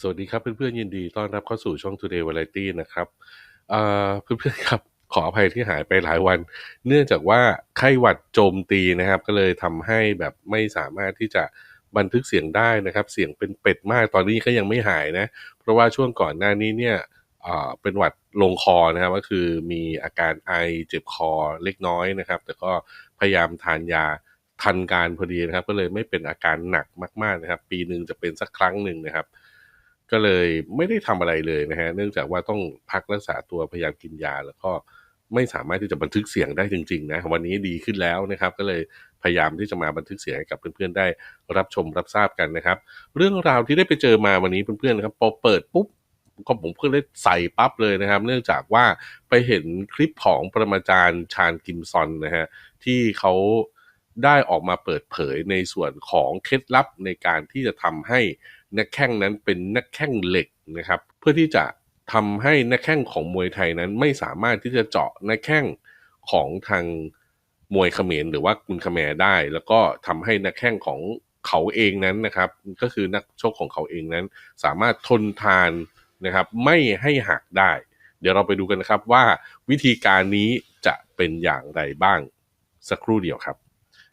สวัสดีครับเพื่อนๆยินดีต้อนรับเข้าสู่ช่อง Today Variety นะครับเอ่อเพื่อนๆครับขออภัยที่หายไปหลายวัน เนื่องจากว่าไข้หวัดโจมตีนะครับ ก็เลยทำให้แบบไม่สามารถที่จะบันทึกเสียงได้นะครับ เสียงเป็นเป็ดมากตอนนี้ก็ยังไม่หายนะ เพราะว่าช่วงก่อนหน้านี้เนี่ยเอ่อเป็นหวัดลงคอนะครับก็คือมีอาการไอเจ็บคอเล็กน้อยนะครับ แต่ก็พยายามทานยาทันการพอดีนะครับ ก็เลยไม่เป็นอาการหนักมาก ๆนะครับ ปีหนึ่งจะเป็นสักครั้งหนึ่งนะครับ ก็เลยไม่ได้ทำอะไรเลยนะฮะ เนื่องจากว่าต้องพักรักษาตัวพยายามกินยา แล้วก็ไม่สามารถที่จะบันทึกเสียงได้จริงๆนะวันนี้ดีขึ้นแล้วนะครับ ก็เลยพยายามที่จะมาบันทึกเสียงให้กับเพื่อนๆได้รับชมรับทราบกันนะครับ เรื่องราวที่ได้ไปเจอมาวันนี้เพื่อนๆนะครับพอเปิดปุ๊บก็ผมเพิ่งได้ใส่ปั๊บเลยนะครับ เนื่องจากว่าไปเห็นคลิปของปรมาจารย์ชาญกิมซอนนะฮะที่เขาได้ออกมาเปิดเผยในส่วนของเคล็ดลับในการที่จะทำให้ นักแข้งนั้นเป็นนักแข้งเหล็กนะครับ เพื่อที่จะทำให้นักแข้งของมวยไทยนั้นไม่สามารถที่จะเจาะนักแข้งของทางมวยเขมรหรือว่ากุนคาแมร์ได้ แล้วก็ทำให้นักแข้งของเขาเองนั้นนะครับ ก็คือนักชกของเขาเองนั้น สามารถทนทานนะครับไม่ให้หักได้ เดี๋ยวเราไปดูกันนะครับว่าวิธีการนี้จะเป็นอย่างไรบ้างสักครู่เดียวครับ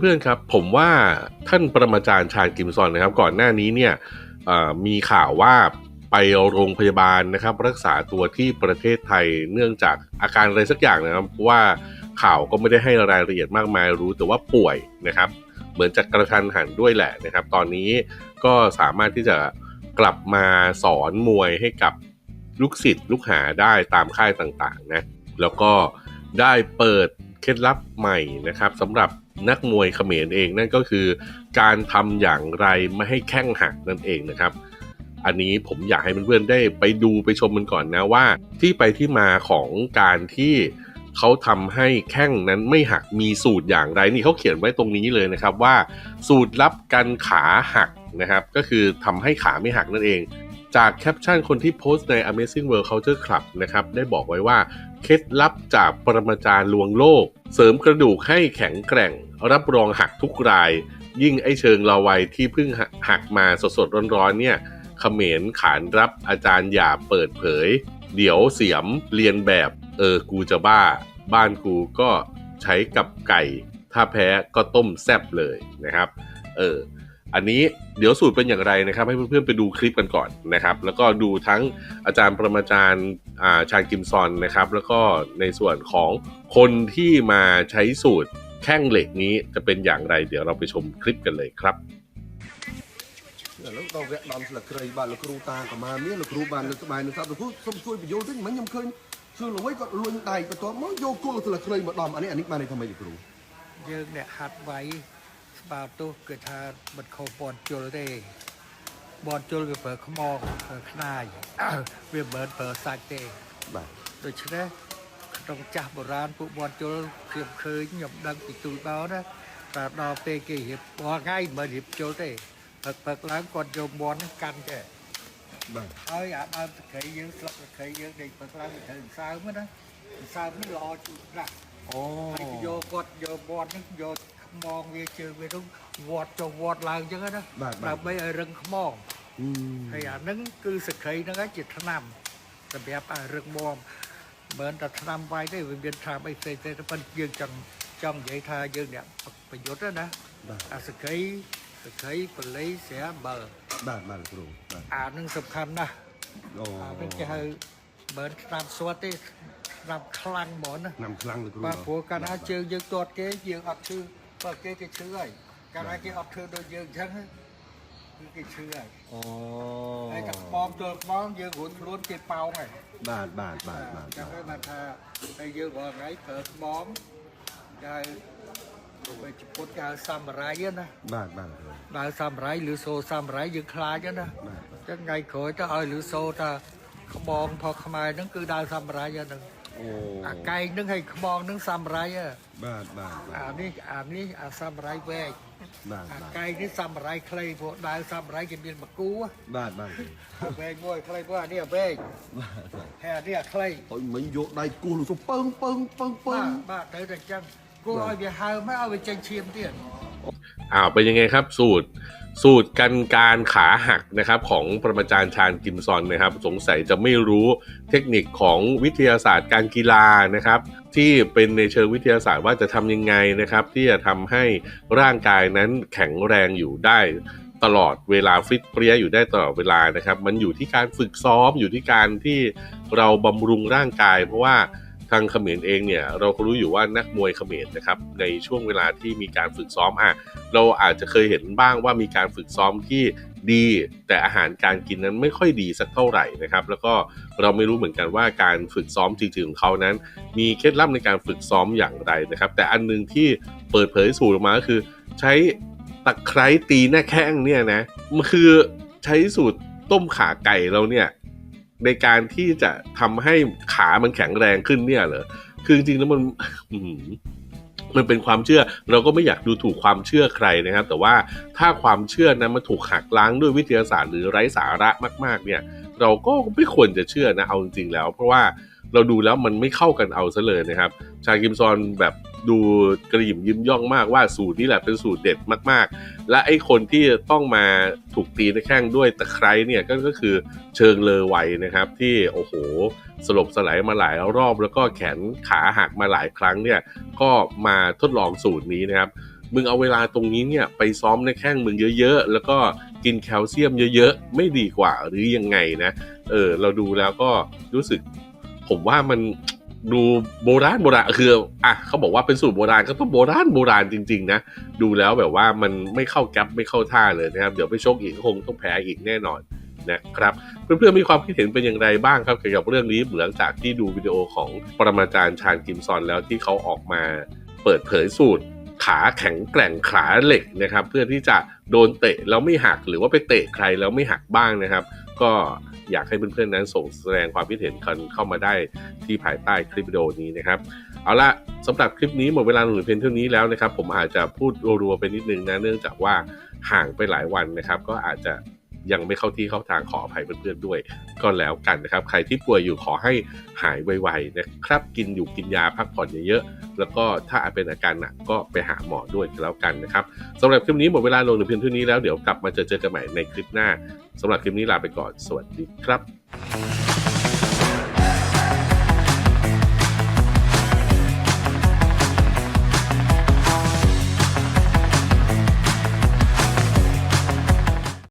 เพื่อนๆครับ ผมว่าท่านปรมาจารย์ชาญกิมซอนนะครับ ก่อนหน้านี้เนี่ยมีข่าวว่าไปโรงพยาบาลนะครับ รักษาตัวที่ประเทศไทยเนื่องจากอาการอะไรสักอย่างนะครับเพราะว่าข่าวก็ไม่ได้ให้รายละเอียดมากมายรู้แต่ว่าป่วยนะครับ เหมือนจะกระทันหันด้วยแหละนะครับ ตอนนี้ก็สามารถที่จะกลับมาสอนมวยให้กับลูกศิษย์ลูกหาได้ตามค่ายต่างๆนะแล้วก็ได้เปิดเคล็ดลับใหม่นะครับสำหรับ นักมวยเขมรเองนั่นก็คือการทำอย่างไรไม่ให้แข้งหักนั่นเองนะครับ อันนี้ผมอยากให้เพื่อนๆได้ไปดูไปชมมันก่อนนะว่า ที่ไปที่มาของการที่เขาทำให้แข้งนั้นไม่หักมีสูตรอย่างไรนี่เขาเขียนไว้ตรงนี้เลยนะครับว่า สูตรลับกันขาหักนะครับ ก็คือทำให้ขาไม่หักนั่นเอง จากแคปชั่นคนที่โพสต์ใน Amazing World Culture Club นะครับได้บอกไว้ว่า เคล็ดลับจากปรมาจารย์ลวงโลก เสริมกระดูกให้แข็งแกร่ง รับรองหักทุกราย ยิ่งไอเชิงลาวัยที่เพิ่งหักมาสดๆร้อนๆเนี่ยเขมรขานรับอาจารย์อย่าเปิดเผย เดี๋ยวเสียมเรียนแบบ เออกูจะบ้า บ้านกูก็ใช้กับไก่ ถ้าแพ้ก็ต้มแซบเลยนะครับ เออ อันนี้เดี๋ยวสูตรเป็นอย่างไรนะครับ ให้เพื่อนๆไปดูคลิปกันก่อนนะครับ แล้วก็ดูทั้งอาจารย์ประมาจารย์อ่าชาญกิมซอนนะครับ แล้วก็ในส่วนของคนที่มาใช้สูตรแข้งเหล็กนี้จะเป็นอย่างไร เดี๋ยวเราไปชมคลิปกันเลยครับ ឥឡូវដល់វគ្គដំស្លឹកគ្រៃបាទលោកគ្រូតាក៏មកមានលោកគ្រូបានលើកក្បែរនឹងថាលោកគ្រូសុំជួយបញ្យល់តិចមិញខ្ញុំឃើញជឿល្វីគាត់លួញដៃបន្ទាប់មកយកគល់ស្លឹកគ្រៃមកដំអានេះអានេះបានន័យថាម៉េចលោកគ្រូ យើងអ្នកហាត់វាយ ស្បាទោសគឺថាមិនខុសបនជុលទេបនជុលវាប្រើខ្មងប្រើខ្នាយវាមិនមែនប្រើសាច់ទេបាទដូច្នេះក្នុងចាស់បុរាណពួកបនជុលខ្ញុំឃើញខ្ញុំដឹងពីទូលបោណាតែដល់ពេលគេរៀបរាល់ថ្ងៃមិនមែនរៀបជុលទេផឹកផឹកឡើងគាត់យកបនហ្នឹងកាន់ចេះបាទហើយអាដើមសក្រីយើងស្លឹកសក្រីយើងដេកផឹកឡើងវាត្រូវសើមណាសើមនេះល្អជូរណាស់ អូ ហើយគេយកគាត់យកវត្តហ្នឹងយកខ្មងវាជើងវាហ្នឹងវត្តចុះវត្តឡើងអញ្ចឹងណា បាទបាទ ដើម្បីឲ្យរឹងខ្មង អឺ ហើយអាហ្នឹងគឺសក្រីហ្នឹងឯងជាថ្នាំសម្រាប់ឲ្យរឹងមាំមិនមែនតែថ្នាំវាយទេវាមានថ្នាំអីផ្សេងៗទេប៉ុន្តែយើងចង់ចង់និយាយថាយើងអ្នកប្រយុទ្ធណា បាទ អាសក្រីសក្រីបល័យស្រាបើ បាទបាទលោកគ្រូបាទ អាហ្នឹងសំខាន់ណាស់ អូ អាហ្នឹងគេហៅមិនមែនថ្នាំស្វាត់ទេ ថ្នាំខ្លាំងហ្មងណា ណាំខ្លាំងលោកគ្រូ បាទព្រោះកាលណាជើងយើងទាត់គេយើងអត់ឈឺបើគេគេឈឺហើយកាលណាគេអត់ឈឺដូចយើងអញ្ចឹងគឺគេឈឺហើយ អូ ហើយតែខ្មងទល់ខ្មងយើងរួចខ្លួនគេប៉ោងហើយ បាទបាទបាទបាទ ចាំទៅបានថាហើយយើងរាល់ថ្ងៃប្រើខ្មងគេហៅទៅជពុតគេហៅសាមរ៉ៃណា បាទបាទលោកគ្រូ ដើរសាមរ៉ៃឬសូសាមរ៉ៃយើងខ្លាចណា បាទ អញ្ចឹងថ្ងៃក្រោយទៅឲ្យឬសូថា ខ្បងផកខ្មែរហ្នឹងគឺដើរសាមរ័យហ្នឹង อ่ไก่นึงให้ขมองนึงซ้ำไรอะบานบ้านอ่านี้อ่านี้อะซ้ำไรแวกบานอ่าทไก่นี่ซ้ำไรใครพวกนายซ้ำไรกินเบียนมะกูบ้านบ้านแวกบ่อยใครว่าเนี่ยแวกบาาทแห่เนี่ยใครโอ้ไม่นโยกได้กูรู้สึกเปิงเปิงเปิงเปิงบ้าทแต่แต่จังกูเอาไปหาไม่เอาไปจังเชียมเตี้ย อ้าวเป็นยังไงครับสูตรสูตรกันการขาหักนะครับของปรมาจารย์ชาญกิมซอนนะครับ สงสัยจะไม่รู้เทคนิคของวิทยาศาสตร์การกีฬานะครับ ที่เป็นในเชิงวิทยาศาสตร์ว่าจะทำยังไงนะครับ ที่จะทำให้ร่างกายนั้นแข็งแรงอยู่ได้ตลอดเวลาฟิตเปรี้ยอยู่ได้ตลอดเวลานะครับ มันอยู่ที่การฝึกซ้อมอยู่ที่การที่เราบำรุงร่างกาย เพราะว่า ทางเขมรเองเนี่ยเราก็รู้อยู่ว่านักมวยเขมรนะครับในช่วงเวลาที่มีการฝึกซ้อมอะเราอาจจะเคยเห็นบ้างว่ามีการฝึกซ้อมที่ดี แต่อาหารการกินนั้นไม่ค่อยดีสักเท่าไหร่นะครับ แล้วก็เราไม่รู้เหมือนกันว่าการฝึกซ้อมจริงๆของเขานั้น มีเคล็ดลับในการฝึกซ้อมอย่างไรนะครับ แต่อันหนึงที่เปิดเผยสูตรออกมาก็คือ ใช้ตะไคร้ตีหน้าแข้งเนี่ยนะมันคือใช้สูตรต้มขาไก่เราเนี่ย ในการที่จะทำให้ขามันแข็งแรงขึ้นเนี่ยเหรอคือจริงๆแล้วมันมันเป็นความเชื่อเราก็ไม่อยากดูถูกความเชื่อใครนะครับ แต่ว่าถ้าความเชื่อนั้นมันถูกหักล้างด้วยวิทยาศาสตร์หรือไร้สาระมาก ๆ เนี่ย เราก็ไม่ควรจะเชื่อนะเอาจริงๆแล้ว เพราะว่าเราดูแล้วมันไม่เข้ากันเอาซะเลยนะครับ ชากิมซอนแบบ ดูกระหยิมยิ้มย่องมากว่าสูตรนี้แหละเป็นสูตรเด็ดมากๆ และไอ้คนที่ต้องมาถูกตีในแข้งด้วยตะไคร้เนี่ยก็ก็คือเชิงเลอไวนะครับ ที่โอ้โหสลบสลายมาหลายรอบแล้วก็แขนขาหักมาหลายครั้งเนี่ยก็มาทดลองสูตรนี้นะครับมึงเอาเวลาตรงนี้เนี่ยไปซ้อมในแข้งมึงเยอะๆ แล้วก็กินแคลเซียมเยอะๆ ไม่ดีกว่าหรือยังไงนะ เออ เราดูแล้วก็รู้สึก ผมว่ามัน ดูโบราณโบราณคืออะเขาบอกว่าเป็นสูตรโบราณก็ต้องโบราณโบราณจริง ๆ นะ ดูแล้วแบบว่ามันไม่เข้าแก๊ปไม่เข้าท่าเลยนะครับ เดี๋ยวไปชกอีกก็คงต้องแพ้อีกแน่นอนนะครับเพื่อนๆมีความคิดเห็นเป็นอย่างไรบ้างครับเกี่ยวกับเรื่องนี้หลังจากที่ดูวิดีโอของปรมาจารย์ชาญกิมซอนแล้วที่เขาออกมาเปิดเผยสูตรขาแข็งแกร่งขาเหล็กนะครับ เพื่อที่จะโดนเตะแล้วไม่หักหรือว่าไปเตะใครแล้วไม่หักบ้างนะครับ ก็อยากให้เพื่อนๆนั้นส่งแสดงความคิดเห็นกันเข้ามาได้ที่ภายใต้คลิปวิดีโอนี้นะครับ เอาละสำหรับคลิปนี้หมดเวลาลงเหลือเพียงเท่านี้แล้วนะครับ ผมอาจจะพูดรัวๆไปนิดนึงนะเนื่องจากว่าห่างไปหลายวันนะครับ ก็อาจจะ ยังไม่เข้าที่เข้าทางขออภัยเพื่อนๆด้วย ก็แล้วกันนะครับ ใครที่ป่วยอยู่ขอให้หายไวๆนะครับ กินอยู่กินยาพักผ่อนเยอะๆแล้วก็ถ้าอาจเป็นอาการหนักก็ไปหาหมอด้วยกันแล้วกันนะครับสำหรับคลิปนี้หมดเวลาลงในเพียงเท่านี้แล้วเดี๋ยวกลับมาเจอเจอกันใหม่ในคลิปหน้าสำหรับคลิปนี้ลาไปก่อนสวัสดีครับ